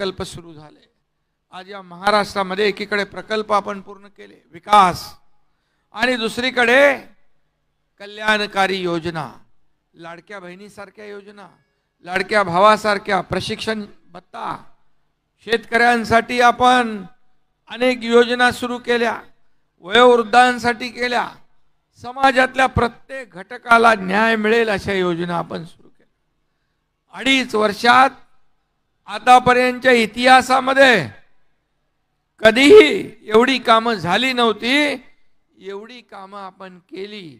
प्रकल्प सुरू झाले. आज या महाराष्ट्रामध्ये एकीकडे प्रकल्प आपण पूर्ण केले विकास. आणि दुसरीकडे कल्याणकारी योजना. लाडक्या बहिणीसारख्या योजना लाडक्या भावासारख्या प्रशिक्षण भत्ता. शेतकऱ्यांसाठी आपण अनेक योजना सुरू केल्या वयोवृद्धांसाठी केल्या. समाजातल्या प्रत्येक घटकाला न्याय मिळेल अशा योजना आपण सुरू केल्या. अडीच वर्षात आतापर्यंतच्या इतिहासामध्ये कधीही एवढी कामं झाली नव्हती एवढी कामं आपण केली.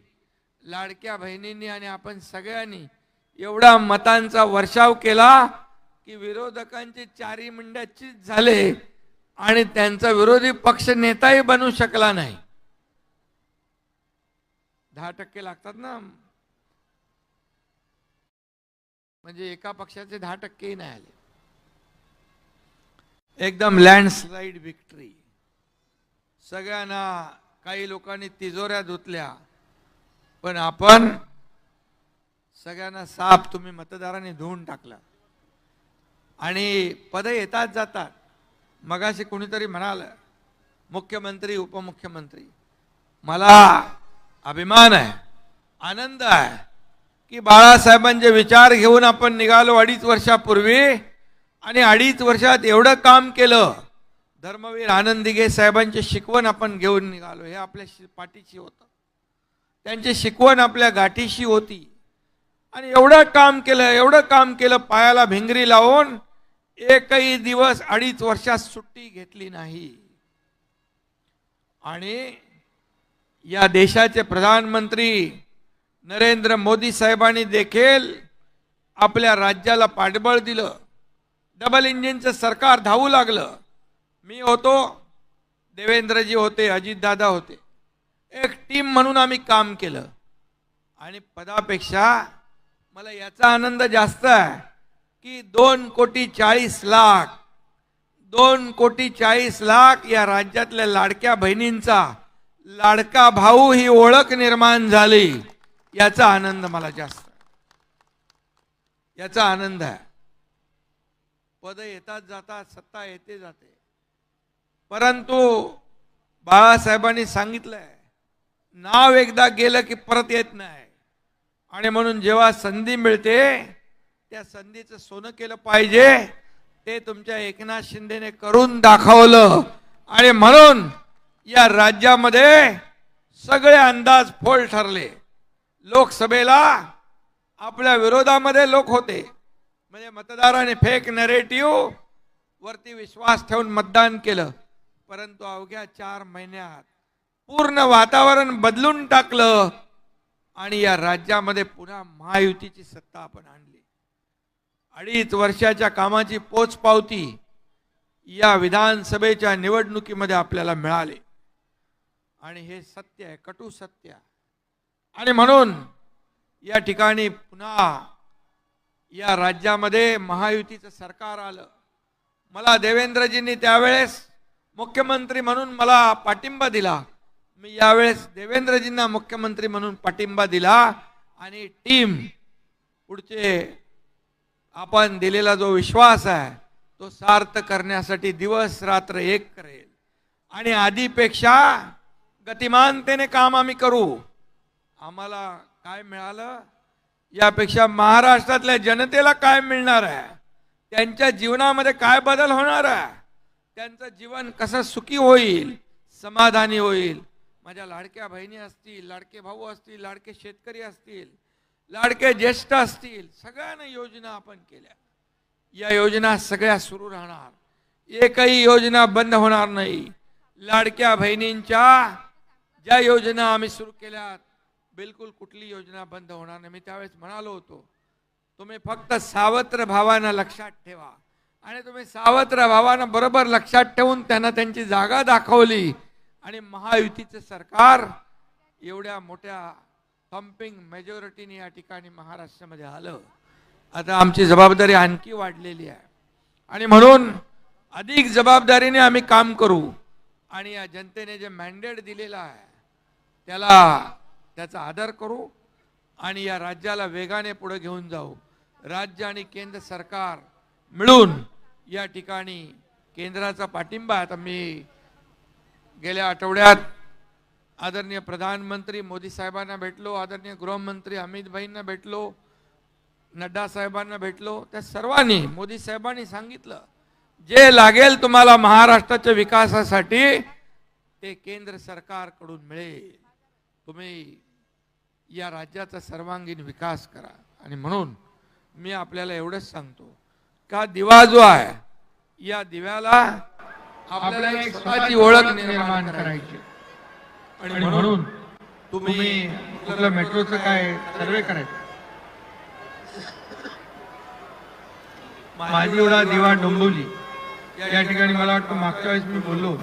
लाडक्या बहिणींनी आणि आपण सगळ्यांनी एवढा मतांचा वर्षाव केला की विरोधकांचे चारी मंड्याचीच झाले आणि त्यांचा विरोधी पक्ष नेताही बनू शकला नाही. दहा टक्के लागतात ना? म्हणजे एका पक्षाचे दहा टक्केही नाही आले. एकदम लँडस्लाईड विक्ट्री सगळ्यांना काही लोकांनी तिजोऱ्या धुतल्या. पण आपण सगळ्यांना साप तुम्ही मतदारांनी धुवून टाकला. आणि पदं येतात जातात. मगाशी कोणीतरी म्हणाल मुख्यमंत्री उपमुख्यमंत्री. मला अभिमान आहे आनंद आहे की बाळासाहेबांचे विचार घेऊन आपण निघालो अडीच वर्षापूर्वी. आणि अडीच वर्षात एवढं काम केलं धर्मवीर आनंद दिघे साहेबांची शिकवण आपण घेऊन निघालो. हे आपल्या शि- पाठीशी होतं. त्यांची शिकवण आपल्या गाठीशी होती. आणि एवढं काम केलं एवढं काम केलं पायाला भिंगरी लावून एकही दिवस अडीच वर्षात सुट्टी घेतली नाही. आणि या देशाचे प्रधानमंत्री नरेंद्र मोदी साहेबांनी देखील आपल्या राज्याला पाठबळ दिलं. डबल इंजिनचं सरकार धावू लागलं. मी होतो देवेंद्रजी होते अजितदादा होते. एक टीम म्हणून आम्ही काम केलं. आणि पदापेक्षा मला याचा आनंद जास्त आहे की दोन कोटी चाळीस लाख दोन कोटी चाळीस लाख या राज्यातल्या लाडक्या बहिणींचा लाडका भाऊ ही ओळख निर्माण झाली. याचा आनंद मला जास्त याचा आनंद आहे. पद येतात जातात सत्ता येते जाते. परंतु बाळासाहेबांनी सांगितलंय नाव एकदा गेलं की परत येत नाही. आणि म्हणून जेव्हा संधी मिळते त्या संधीचं सोनं केलं पाहिजे ते तुमच्या एकनाथ शिंदेने करून दाखवलं. आणि म्हणून या राज्यामध्ये सगळे अंदाज फोल ठरले. लोकसभेला आपल्या विरोधामध्ये लोक होते. म्हणजे मतदाराने फेक नरेटिव्ह वरती विश्वास ठेवून मतदान केलं. परंतु अवघ्या चार महिन्यात पूर्ण वातावरण बदलून टाकलं आणि या राज्यामध्ये पुन्हा महायुतीची सत्ता आपण आणली. अडीच वर्षाच्या कामाची पोचपावती या विधानसभेच्या निवडणुकीमध्ये आपल्याला मिळाले. आणि हे सत्य आहे कटू सत्य आणि म्हणून या ठिकाणी पुन्हा या राज्यामध्ये महायुतीचं सरकार आलं. मला देवेंद्रजींनी त्यावेळेस मुख्यमंत्री म्हणून मला पाठिंबा दिला. मी यावेळेस देवेंद्रजींना मुख्यमंत्री म्हणून पाठिंबा दिला आणि टीम पुढचे आपण दिलेला जो विश्वास आहे तो सार्थ करण्यासाठी दिवस रात्र एक करेल. आणि आधीपेक्षा गतिमानतेने काम आम्ही करू. आम्हाला काय मिळालं? यापेक्षा महाराष्ट्रातल्या जनतेला काय मिळणार आहे? त्यांच्या जीवनामध्ये काय बदल होणार आहे? त्यांचं जीवन कसं सुखी होईल समाधानी होईल? माझ्या लाडक्या बहिणी असतील लाडके भाऊ असतील लाडके शेतकरी असतील लाडके ज्येष्ठ असतील सगळ्यांना योजना आपण केल्या. या योजना सगळ्या सुरू राहणार. एकही योजना बंद होणार नाही. लाडक्या बहिणींच्या ज्या योजना आम्ही सुरू केल्यात बिलकुल कुठली योजना बंद होणार नाही मी त्यावेळेस म्हणालो होतो तुम्ही फक्त सावत्र भावानं लक्षात ठेवा आणि तुम्ही सावत्र भावानं बरोबर लक्षात ठेवून त्यांना त्यांची जागा दाखवली आणि महायुतीचं सरकार एवढ्या मोठ्या थम्पिंग मेजॉरिटीने या ठिकाणी महाराष्ट्रामध्ये आलं आता आमची जबाबदारी आणखी वाढलेली आहे आणि म्हणून अधिक जबाबदारीने आम्ही काम करू आणि या जनतेने जे मॅन्डेट दिलेलं आहे त्याला त्याचा आदर करू आणि या राज्याला वेगाने पुढे घेऊन जाऊ. राज्य आणि केंद्र सरकार मिळून या ठिकाणी केंद्राचा पाठिंबा आहे. आता मी गेल्या आठवड्यात आदरणीय प्रधानमंत्री मोदी साहेबांना भेटलो आदरणीय गृहमंत्री अमितभाईंना भेटलो नड्डा साहेबांना भेटलो. त्या सर्वांनी मोदी साहेबांनी सांगितलं जे लागेल तुम्हाला महाराष्ट्राच्या विकासासाठी ते केंद्र सरकारकडून मिळेल. तुम्ही या राज्याचा सर्वांगीण विकास करा. आणि म्हणून मी आपल्याला एवढंच सांगतो का दिवा जो आहे या दिव्याला आपल्याला एक स्वतःची ओळख निर्माण करायची. आणि म्हणून तुम्ही कुठलं मेट्रोचं काय सर्वे करायचं? माझी एवढा दिवा डोंबवली. या ठिकाणी मला वाटतं मागच्या वेळेस मी बोललो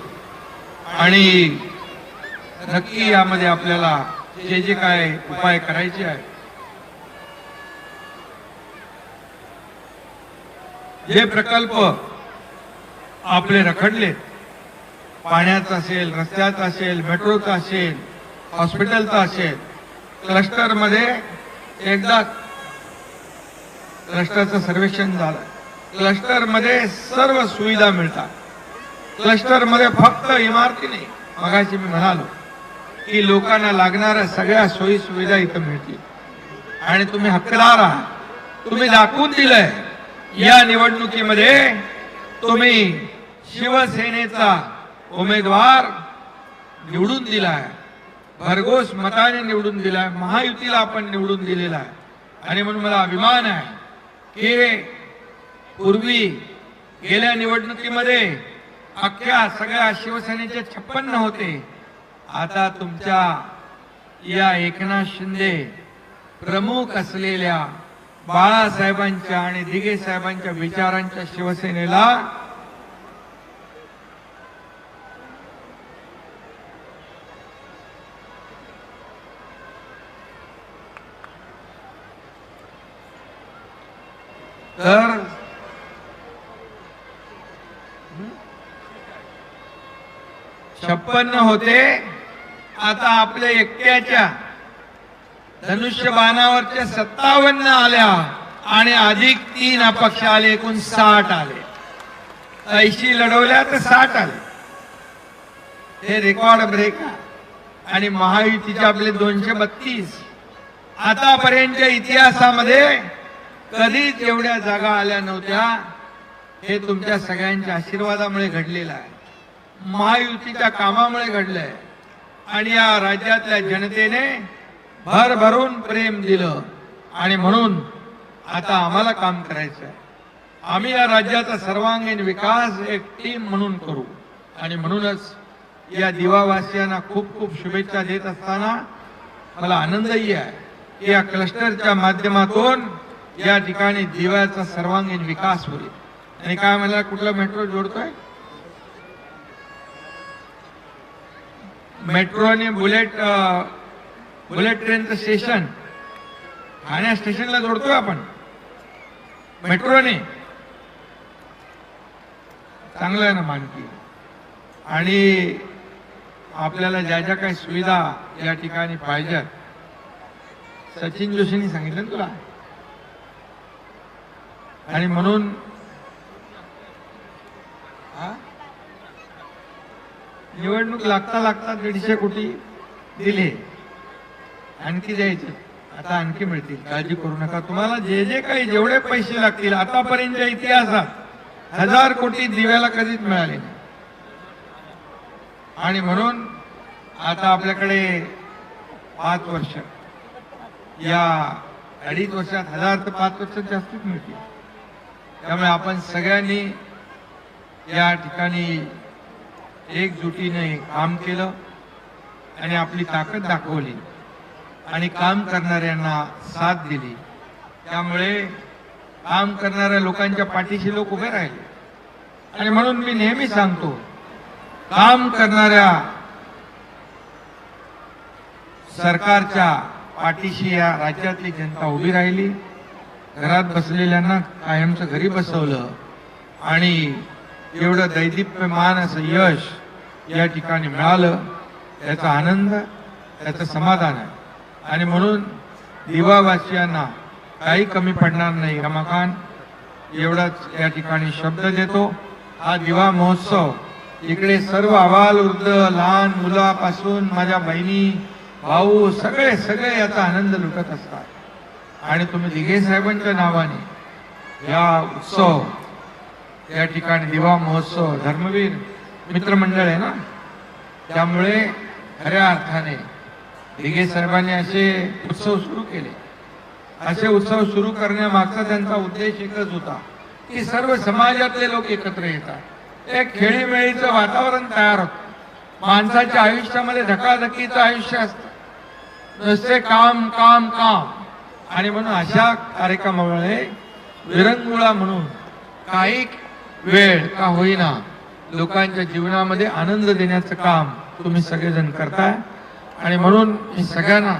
आणि नक्की यामध्ये आपल्याला जे जे काय उपाय करायचे आहे जे प्रकल्प आपले रखडले पाण्याचा असेल रस्त्याचा असेल मेट्रोचा असेल हॉस्पिटलचा असेल क्लस्टरमध्ये एकदा क्लस्टरचं सर्वेक्षण झालं. क्लस्टरमध्ये सर्व सुविधा मिळतात. क्लस्टरमध्ये फक्त इमारती नाही. मगाशी मी म्हणालो की लोकांना लागणाऱ्या सगळ्या सोयी सुविधा इथं मिळतील. आणि तुम्ही हक्कदार आहात. तुम्ही दाखवून दिलंय या निवडणुकीमध्ये तुम्ही शिवसेनेचा उमेदवार निवडून दिलाय. भरघोस मताने निवडून दिलाय महायुतीला आपण निवडून दिलेला आहे. आणि म्हणून मला अभिमान आहे की पूर्वी गेल्या निवडणुकीमध्ये अख्ख्या सगळ्या शिवसेनेचे छप्पन्न होते. आता तुमच्या या एकनाथ शिंदे प्रमुख असलेल्या बाळासाहेबांच्या आणि दिघे साहेबांच्या विचारांच्या शिवसेनेला तर छप्पन्न होते. आता आपल्या एकट्याच्या धनुष्यबाणावरच्या सत्तावन्न आल्या आणि अधिक तीन अपक्ष आले एकूण साठ आले. ऐंशी लढवल्या तर साठ आले. हे रेकॉर्ड ब्रेक आणि महायुतीचे आपले दोनशे बत्तीस. आतापर्यंतच्या इतिहासामध्ये कधीच एवढ्या जागा आल्या नव्हत्या. हे तुमच्या सगळ्यांच्या आशीर्वादामुळे घडलेलं आहे. महायुतीच्या कामामुळे घडलंय. आणि या राज्यातल्या जनतेने भरभरून प्रेम दिलं. आणि म्हणून आता आम्हाला काम करायचं आहे आम्ही या राज्याचा सर्वांगीण विकास एक टीम म्हणून करू. आणि म्हणूनच या दिवावासियांना खूप खूप शुभेच्छा देत असताना मला आनंदही आहे की या क्लस्टरच्या माध्यमातून या ठिकाणी दिव्याचा सर्वांगीण विकास होईल. आणि काय मला कुठला मेट्रो जोडतोय? मेट्रो आणि बुलेट बुलेट ट्रेनचं स्टेशन. ठाण्या स्टेशनला जोडतोय आपण. मेट्रोने चांगलं आहे ना मानकी. आणि आपल्याला ज्या ज्या काही सुविधा या ठिकाणी पाहिजेत. सचिन जोशींनी सांगितलं ना तुला. आणि म्हणून निवडणूक लागता लागता दीडशे कोटी दिले. आणखी द्यायचे आता आणखी मिळतील. काळजी करू नका. तुम्हाला जे जे काही जेवढे पैसे लागतील आतापर्यंतच्या इतिहासात हजार कोटी दिव्याला कधीच मिळाले नाही. आणि म्हणून आता आपल्याकडे पाच वर्ष. या अडीच वर्षात हजार ते पाच वर्षात जास्तीच मिळतील. त्यामुळे आपण सगळ्यांनी या ठिकाणी एकजुटीने काम केलं आणि आपली ताकद दाखवली आणि काम करणाऱ्यांना साथ दिली. त्यामुळे काम करणाऱ्या लोकांच्या पाठीशी लोक उभे राहिले. आणि म्हणून मी नेहमी सांगतो काम करणाऱ्या सरकारच्या पाठीशी या राज्यातली जनता उभी राहिली. घरात बसलेल्यांना कायमचं घरी बसवलं आणि एवढं दैदिप्यमान असं यश या ठिकाणी मिळालं त्याचा आनंद त्याचं समाधान आहे. आणि म्हणून दिवावासियांना काही कमी पडणार नाही. रमाकांत एवढाच या ठिकाणी शब्द देतो. हा दिवा महोत्सव इकडे सर्व अबाल वृद्ध लहान मुलापासून माझ्या बहिणी भाऊ सगळे सगळे याचा आनंद लुटत असतात. आणि तुम्ही दिघे साहेबांच्या नावाने या उत्सव या ठिकाणी दिवा महोत्सव धर्मवीर मित्रमंडळ आहे ना? त्यामुळे खऱ्या अर्थाने दिघे साहेबांनी असे उत्सव सुरू केले. असे उत्सव सुरू करण्यामागचा त्यांचा उद्देश एकच होता की सर्व समाजातले लोक एकत्र येतात. एक खेळीमेळीचं वातावरण तयार होतं. माणसाच्या आयुष्यामध्ये धकाधकीचं आयुष्य असतं. नुसते काम काम काम. आणि म्हणून अशा कार्यक्रमामुळे विरंगुळा म्हणून काही वेळ का होईना लोकांच्या जीवनामध्ये आनंद देण्याचं काम तुम्ही सगळेजण करताय. आणि म्हणून मी सगळ्यांना